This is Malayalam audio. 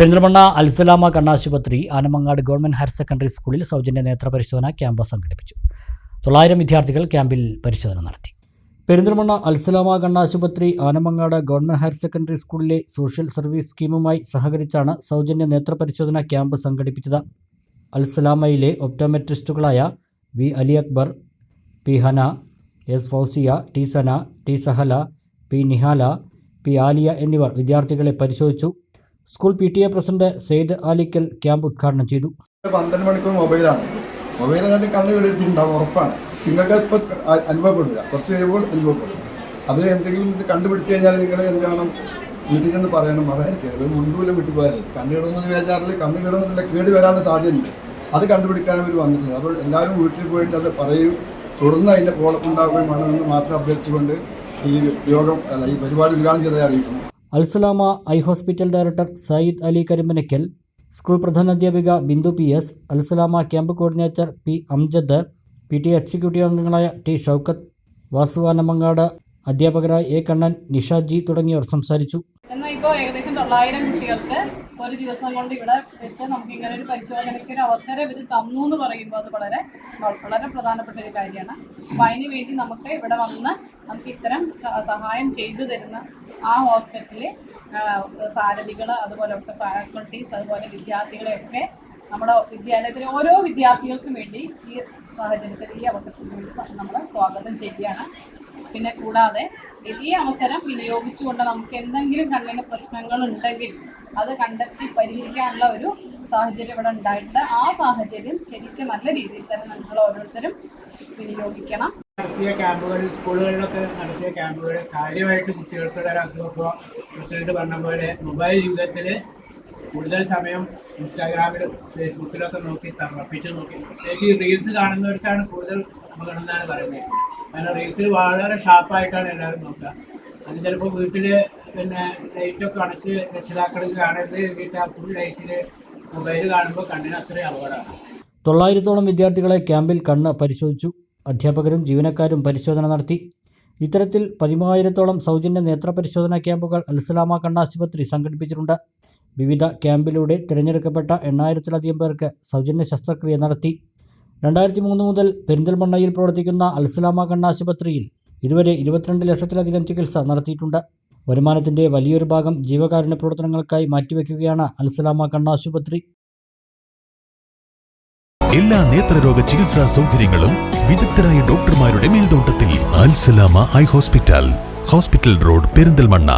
പെരിന്തൽമണ്ണ അൽസലാമ കണ്ണാശുപത്രി ആനമങ്ങാട് ഗവൺമെന്റ് ഹയർ സെക്കൻഡറി സ്കൂളിൽ സൗജന്യ നേത്രപരിശോധന ക്യാമ്പ് സംഘടിപ്പിച്ചു. തൊള്ളായിരം വിദ്യാർത്ഥികൾ ക്യാമ്പിൽ പരിശോധന നടത്തി. പെരിന്തൽമണ്ണ അൽസലാമ കണ്ണാശുപത്രി ആനമങ്ങാട് ഗവൺമെന്റ് ഹയർ സെക്കൻഡറി സ്കൂളിലെ സോഷ്യൽ സർവീസ് സ്കീമുമായി സഹകരിച്ചാണ് സൗജന്യ നേത്രപരിശോധന ക്യാമ്പ് സംഘടിപ്പിച്ചത്. അൽസലാമയിലെ ഒപ്റ്റോമെട്രിസ്റ്റുകളായ V Ali Akbar P Hana S Fousiya T Sana T Sahala P Nihala P Aliya എന്നിവർ വിദ്യാർത്ഥികളെ പരിശോധിച്ചു. School P T A president Sayed Alikkal camp ഉദ്ഘാടനം ചെയ്തു. പന്ത്രണ്ട് മണിക്കൂർ മൊബൈലാണ്. മൊബൈൽ തന്നെ കണ്ണ് വെടിച്ചിട്ടുണ്ടാവും ഉറപ്പാണ്. നിങ്ങൾക്ക് ഇപ്പോൾ അനുഭവപ്പെടില്ല. കുറച്ച് കഴിയുമ്പോൾ അനുഭവപ്പെടും. അതിൽ എന്തെങ്കിലും കണ്ടുപിടിച്ച് കഴിഞ്ഞാൽ നിങ്ങൾ എന്താണ് വീട്ടിൽ നിന്ന് പറയണം. മറയായിരിക്കും മുൻപുള്ള വീട്ടിൽ പോയാലും. കണ്ണു കിടന്നു വിചാരിച്ചാൽ കണ്ണ് കിടന്നിട്ടുള്ള കേട് വരാനുള്ള സാധ്യതയുണ്ട്. അത് കണ്ടുപിടിക്കാൻ അവർ വന്നിട്ടില്ല. അപ്പോൾ എല്ലാവരും വീട്ടിൽ പോയിട്ട് അത് പറയും. തുടർന്ന് അതിന്റെ ഫോളപ്പ് ഉണ്ടാവുകയും വേണമെന്ന് മാത്രം അഭ്യർത്ഥിച്ചുകൊണ്ട് ഈ യോഗം അല്ല ഈ പരിപാടി ഉദ്ഘാടനം ചെയ്തതായി അറിയിക്കുന്നു. Alsalama eye hospital director Sayyid Ali Karimanakkal school പ്രധാനാധ്യാപിക Bindu P S Alsalama camp coordinator P Amjad P T executive അംഗങ്ങളായ ടി ഷൗക്കത്ത് വാസുവാനമങ്ങാട് അധ്യാപകരായ എ കണ്ണൻ നിഷാജി തുടങ്ങിയവർ സംസാരിച്ചു. ഇപ്പോൾ ഏകദേശം തൊള്ളായിരം കുട്ടികൾക്ക് ഒരു ദിവസം കൊണ്ട് ഇവിടെ വെച്ച് നമുക്ക് ഇങ്ങനെ ഒരു പരിശോധനയ്ക്ക് ഒരു അവസരം ഇവർ തന്നു എന്ന് പറയുമ്പോൾ അത് വളരെ വളരെ പ്രധാനപ്പെട്ട ഒരു കാര്യമാണ്. അപ്പം അതിന് വേണ്ടി നമുക്ക് ഇവിടെ വന്ന് നമുക്ക് ഇത്തരം സഹായം ചെയ്തു തരുന്ന ആ ഹോസ്പിറ്റലിൽ സാരഥികൾ അതുപോലെ ഒക്കെ ഫാക്കൾട്ടീസ് അതുപോലെ വിദ്യാർത്ഥികളെയൊക്കെ നമ്മുടെ വിദ്യാലയത്തിലെ ഓരോ വിദ്യാർത്ഥികൾക്കും വേണ്ടി ഈ സാഹചര്യത്തിൽ ഈ അവസരത്തിന് വേണ്ടി നമ്മൾ സ്വാഗതം ചെയ്യുകയാണ്. പിന്നെ കൂടാതെ ഈ അവസരം വിനിയോഗിച്ചുകൊണ്ട് നമുക്ക് എന്തെങ്കിലും കണ്ണിന് പ്രശ്നങ്ങൾ ഉണ്ടെങ്കിൽ അത് കണ്ടെത്തി പരിഹരിക്കാനുള്ള ഒരു സാഹചര്യം ഇവിടെ ഉണ്ടായിട്ടുണ്ട്. ആ സാഹചര്യം ശരിക്കും നല്ല രീതിയിൽ തന്നെ നമ്മൾ ഓരോരുത്തരും വിനിയോഗിക്കണം. നടത്തിയ ക്യാമ്പുകളിൽ സ്കൂളുകളിലൊക്കെ നടത്തിയ ക്യാമ്പുകൾ കാര്യമായിട്ട് കുട്ടികൾക്കുള്ള ഒരു അസുഖം പ്രസിഡന്റ് പറഞ്ഞ പോലെ മൊബൈൽ യുഗത്തിൽ കൂടുതൽ സമയം ഇൻസ്റ്റാഗ്രാമിലും ഫേസ്ബുക്കിലും ഒക്കെ നോക്കി തറപ്പിച്ച് നോക്കി. പ്രത്യേകിച്ച് ഈ റീൽസ് കാണുന്നവർക്കാണ് കൂടുതൽ അപകടം എന്നാണ് പറയുന്നത്. കാരണം റീൽസിൽ വളരെ ഷാർപ്പായിട്ടാണ് എല്ലാവരും നോക്കുക. അത് ചിലപ്പോൾ വീട്ടിൽ പിന്നെ ലൈറ്റൊക്കെ അണച്ച് രക്ഷിതാക്കൾക്ക് കാണരുത് എഴുതിയിട്ട് ആ ഫുൾ ലൈറ്റിൽ മൊബൈൽ കാണുമ്പോൾ കണ്ണിന് അത്രയും അപകടമാണ്. തൊള്ളായിരത്തോളം വിദ്യാർത്ഥികളെ ക്യാമ്പിൽ കണ്ണ് പരിശോധിച്ചു. അധ്യാപകരും ജീവനക്കാരും പരിശോധന നടത്തി. ഇത്തരത്തിൽ പതിമൂവായിരത്തോളം സൗജന്യ നേത്രപരിശോധനാ ക്യാമ്പുകൾ അൽസലാമ കണ്ണാശുപത്രി സംഘടിപ്പിച്ചിട്ടുണ്ട്. വിവിധ ക്യാമ്പിലൂടെ തിരഞ്ഞെടുക്കപ്പെട്ട എണ്ണായിരത്തിലധികം പേർക്ക് സൗജന്യ ശസ്ത്രക്രിയ നടത്തി. രണ്ടായിരത്തി മൂന്ന് മുതൽ പെരിന്തൽമണ്ണയിൽ പ്രവർത്തിക്കുന്ന അൽസലാമ കണ്ണാശുപത്രിയിൽ ഇതുവരെ ഇരുപത്തിരണ്ട് ലക്ഷത്തിലധികം ചികിത്സ നടത്തിയിട്ടുണ്ട്. വരുമാനത്തിന്റെ വലിയൊരു ഭാഗം ജീവകാരുണ്യ പ്രവർത്തനങ്ങൾക്കായി മാറ്റിവെക്കുകയാണ് അൽസലാമ കണ്ണാശുപത്രി. എല്ലാ നേത്രരോഗ ചികിത്സാ സൗകര്യങ്ങളും വിദഗ്ധരായ ഡോക്ടർമാരുടെ മേൽനോട്ടത്തിൽ Alsalama eye hospital hospital road Perinthalmanna.